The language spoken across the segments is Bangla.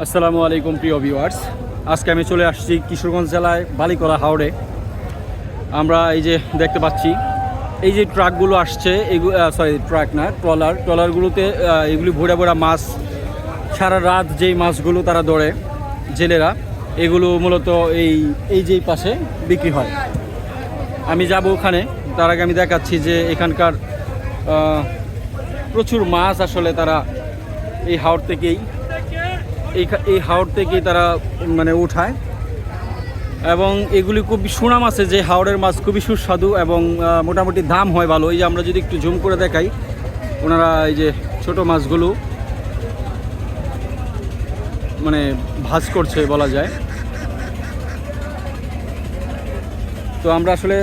আসসালামু আলাইকুম, প্রিয় ভিউয়ার্স আজকে আমি চলে আসছি কিশোরগঞ্জ জেলায় বালিকলা হাওড়ে। আমরা এই যে দেখতে পাচ্ছি, এই যে ট্রাকগুলো আসছে এগুলো সরি ট্রাক না, ট্রলার। ট্রলারগুলোতে এগুলি ভরে ভরা মাছ, সারা রাত যেই মাছগুলো তারা ধরে জেলেরা, এগুলো মূলত এই এই যেই পাশে বিক্রি হয়। আমি যাব ওখানে, তার আগে আমি দেখাচ্ছি যে এখানকার প্রচুর মাছ আসলে তারা এই হাওড় থেকেই এই এই হাওড় থেকেই তারা মানে উঠায়। এবং এগুলি খুবই সুনাম আছে যে হাওড়ের মাছ খুবই সুস্বাদু এবং মোটামুটি দাম হয় ভালো। এই যে আমরা যদি একটু জুম করে দেখাই, ওনারা এই যে ছোট মাছগুলো মানে ভাজ করছে বলা যায়। তো আমরা আসলে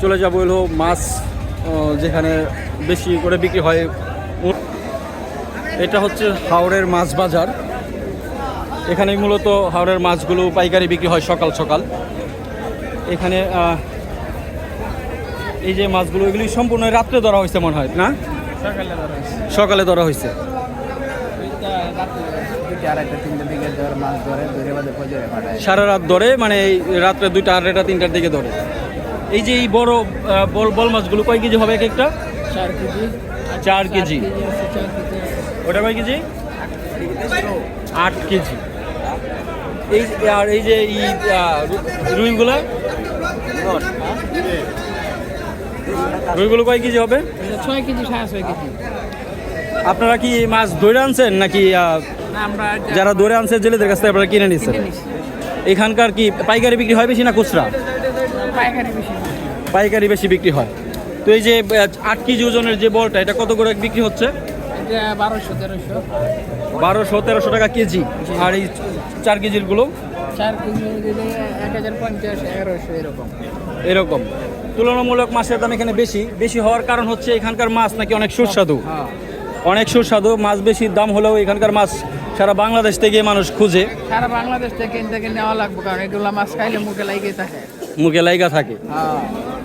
চলে যাব হলো মাছ যেখানে বেশি করে বিক্রি হয় এটা হচ্ছে হাওড়ের মাছ বাজার। এখানে মূলত হাওড়ের মাছগুলো পাইকারি বিক্রি হয় সকাল সকাল। এখানে এই যে মাছগুলো এগুলি সম্পূর্ণ রাত্রে ধরা হয়েছে মনে হয় না? সকালে ধরা হয়েছে। সারা রাত ধরে মানে এই রাত্রে দুইটা আড়াইটা তিনটার দিকে ধরে। এই যে এই বড় বল বল মাছগুলো কয় কেজি হবে এক একটা? চার কেজি। চার কেজি। ওটা কয় কেজি? আট কেজি। এই আর এই যে এই রুইগুলা? রুইগুলো কয় কেজি হবে? ছয় কেজি সাড়ে ছয় কেজি। আপনারা কি মাছ ধরে আনছেন নাকি যারা ধরে আনছে জেলেদের কাছ থেকে আপনারা কিনে নিচ্ছেন এখানকার কি পাইকারি বিক্রি হয় বেশি না খুচরা? পাইকারি বেশি। পাইকারি বেশি বিক্রি হয়। তো এই যে আট কেজি ওজনের যে বলটা এটা কত করে বিক্রি হচ্ছে? বারোশো তেরোশো। টাকা কেজি। আর এই চার কেজিরগুলো? এরকম। এরকম। তুলনামূলক মাছের দাম এখানে বেশি। বেশি হওয়ার কারণ হচ্ছে এখানকার মাছ নাকি অনেক সুস্বাদু। হ্যাঁ অনেক সুস্বাদু। মাছ বেশি দাম হলেও এখানকার মাছ সারা বাংলাদেশ থেকে মানুষ খুঁজে। সারা বাংলাদেশ থেকে থেকে নেওয়া লাগবে কারণ এগুলো মাছ খাইলে মুখে লাগিয়ে থাকে। মুখে লাইগা থাকে। হ্যাঁ।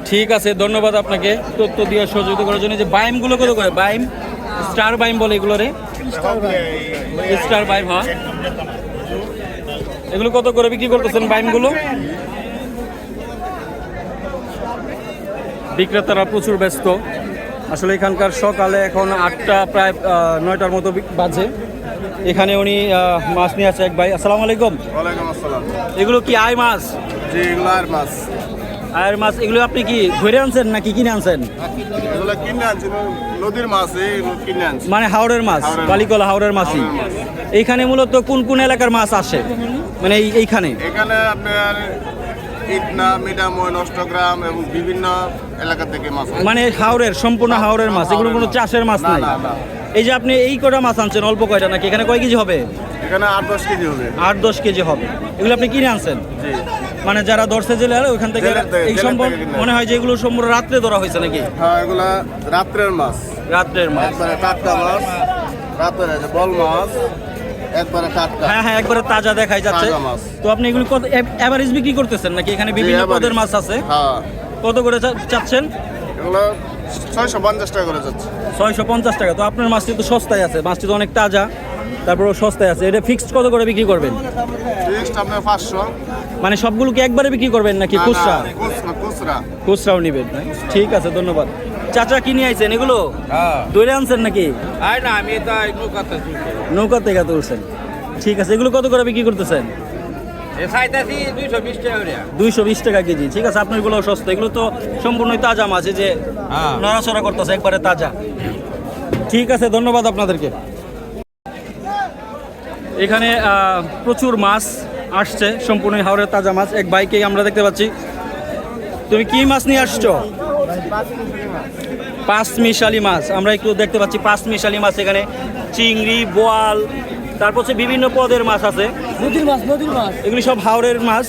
ঠিক আছে ধন্যবাদ আপনাকে তথ্য দিয়ে সহযোগিতা করার জন্য। যে বাইমগুলো কত করে? বাইম? স্টার বাইম বলে এগুলো রে? স্টার বাইম। হ্যাঁ। এগুলো কত করে বিক্রি করতেছেন বাইমগুলো? বিক্রেতারা প্রচুর ব্যস্ত। আসলে এখানকার সকালে এখন আটটা প্রায় নয়টার মতো বাজে। এখানে উনি মাছ নিয়ে আছে এক ভাই। আসসালামু আলাইকুম। এগুলো কি আয় মাছ? জি এগুলো আর মাছ। আয়ের মাছ এগুলো আপনি কি ধরে আনছেন নাকি কিনে আনছেন? এগুলো কিনে আনছি নদীর মাছ কিনে আনছি। মানে হাওড়ের মাছ বালিকলা হাওড়ের মাছই। এইখানে মূলত কোন কোন এলাকার মাছ আসে? মানে এইখানে? এখানে আপনার ইটনা মিডাময় নষ্টগ্রাম এবং বিভিন্ন এলাকা থেকে মাছ মানে হাওড়ের সম্পূর্ণ হাওড়ের মাছ এগুলো কোনো চাষের মাছ নাই। এই যে আপনি এই কটা মাছ আনছেন অল্প কয়টা নাকি? এখানে কয় কেজি হবে? এখানে আট দশ কেজি হবে। আট দশ কেজি হবে। এগুলো আপনি কিনে আনছেন? জি। মানে যারা ধরছে জেলে ওইখান থেকে এই সম্ভব মনে হয় যে এগুলো সম্পূর্ণ রাত্রে ধরা হয়েছে নাকি? হ্যাঁ এগুলা রাত্রের মাছ। রাত্রের মাছ। টাটকা মাছ রাত্রের বল মাছ একবারে টাটকা। হ্যাঁ হ্যাঁ একবারে তাজা দেখাই যাচ্ছে। তো আপনি এগুলো কত এভারেজ বিক্রি করতেছেন নাকি? এখানে বিভিন্ন পদের মাছ আছে। হ্যাঁ। কত করে চাচ্ছেন? এগুলো ছয়শো পঞ্চাশ টাকা করে যাচ্ছে। ছয়শো পঞ্চাশ টাকা। তো আপনার মাছটি তো সস্তায় আছে মাছটি তো অনেক তাজা। তারপরে সস্তায় আছে। এটা ফিক্সড কত করে বিক্রি করবেন? ফিক্সড আপনার পাঁচশো। মানে সবগুলো কি একবারে বিক্রি করবেন নাকি খুচরা? খুচরা খুচরা। খুচরাও নিবেন ঠিক আছে ধন্যবাদ। চাচা কি নিয়ে আইছেন এগুলো? দৌড়ে আনছেন নাকি? আয় না আমি এটা শুনছি নৌকা থেকে তুলছেন। ঠিক আছে এগুলো কত করে বিক্রি করতেছেন? দুইশো বিশ টাকা কেজি। ঠিক আছে আপনার সস্তা। এগুলো তো সম্পূর্ণই তাজা মাছ যে হ্যাঁ। নড়াচড়া করতেছে একবারে তাজা। ঠিক আছে ধন্যবাদ আপনাদেরকে। এখানে প্রচুর মাছ আসছে সম্পূর্ণ হাওড়ের তাজা মাছ। এক বাইকেই আমরা দেখতে পাচ্ছি। তুমি কি মাছ নিয়ে আসছো? পাঁচ মিশালি মাছ। আমরা একটু দেখতে পাচ্ছি পাঁচ মিশালি মাছ এখানে। চিংড়ি বোয়াল তারপর হচ্ছে বিভিন্ন পদের মাছ আছে। নদীর মাছ নদীর মাছ। এগুলি সব হাওড়ের মাছ।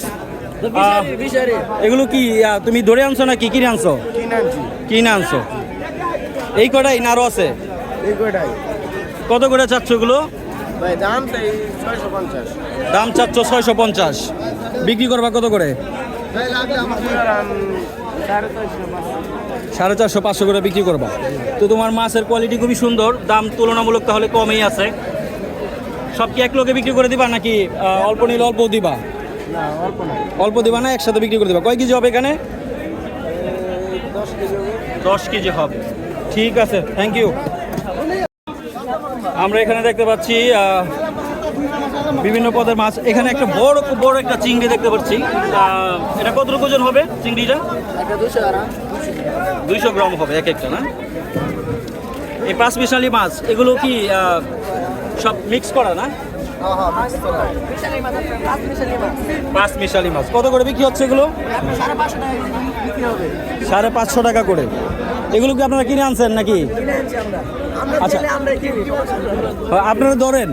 এগুলো কি তুমি ধরে আনছো না কি কিনে আনছো? কিনে আনছি। আনছো। এই কটাই না আরও আছে? এই কয়টাই কত করে চাচ্ছ এগুলো? দাম তো ছয়শো পঞ্চাশ। চাচ্ছ ছয়শো পঞ্চাশ। বিক্রি করবা কত করে? সাড়ে চারশো পাঁচশো। করে বিক্রি করবা। তো তোমার মাছের কোয়ালিটি খুবই সুন্দর দাম তুলনামূলক তাহলে কমই আছে। সব কি এক লোকে বিক্রি করে দিবা নাকি অল্প নিলে অল্প দিবা? অল্প দিবা না একসাথে বিক্রি করে দিবা। কয় কেজি হবে এখানে? দশ কেজি হবে। ঠিক আছে থ্যাংক ইউ আমরা এখানে দেখতে পাচ্ছি বিভিন্ন পদের মাছ। এখানে একটা বড় বড় একটা চিংড়ি দেখতে পাচ্ছি। এটা কতটুকু ওজন হবে চিংড়িটা? দুইশো গ্রাম। হবে এক একটা না? এই পাঁচ মিশালি মাছ এগুলো কি সব মিক্স করা না? পাঁচ মিশালি মাছ। কত করে বিক্রি হচ্ছে এগুলো? সাড়ে পাঁচশো টাকা করে এগুলো কি আপনারা কিনে আনছেন নাকি? আচ্ছা। আপনারা ধরেন।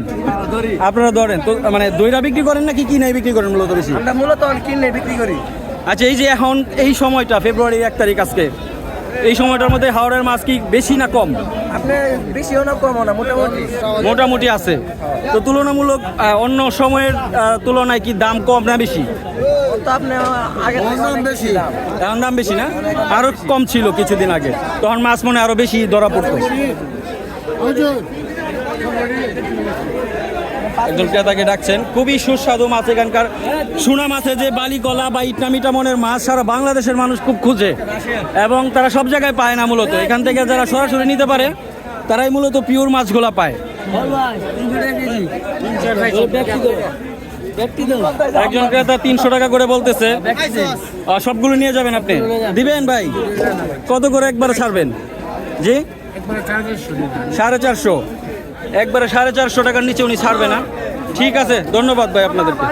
আপনারা ধরেন। তো মানে দইরা বিক্রি করেন নাকি কিনে বিক্রি করেন মূলত বেশি? আমরা মূলত কিনে বিক্রি করি। আচ্ছা এই যে এখন এই সময়টা ফেব্রুয়ারি এক তারিখ আজকে এই সময়টার মধ্যে হাওড়ের মাছ কি বেশি না কম? আপনি বেশিও না কমও না মোটামুটি। মোটামুটি আছে। তো তুলনামূলক অন্য সময়ের তুলনায় কি দাম কম না বেশি? এখন দাম বেশি। না? আরও কম ছিল কিছুদিন আগে। তখন মাছ মনে আরও বেশি ধরা পড়তো। একজন ক্রেতাকে ডাকছেন। খুবই সুস্বাদু মাছ এখানকার। সোনা মাছে যে বালি বালিকলা বা ইটনামিটা মনের মাছ, সারা বাংলাদেশের মানুষ খুব খুঁজে। এবং তারা সব জায়গায় পায় না মূলত। এখান থেকে যারা সরাসরি নিতে পারে, তারাই মূলত পিওর মাছগুলা পায়। একজন ক্রেতা তিনশো টাকা করে বলতেছে সবগুলো নিয়ে যাবেন আপনি? দিবেন ভাই। কত করে একবারে ছাড়বেন? জি? সাড়ে চারশো। একবারে সাড়ে চারশো টাকার নিচে উনি ছাড়বে না। ঠিক আছে ধন্যবাদ ভাই আপনাদেরকে।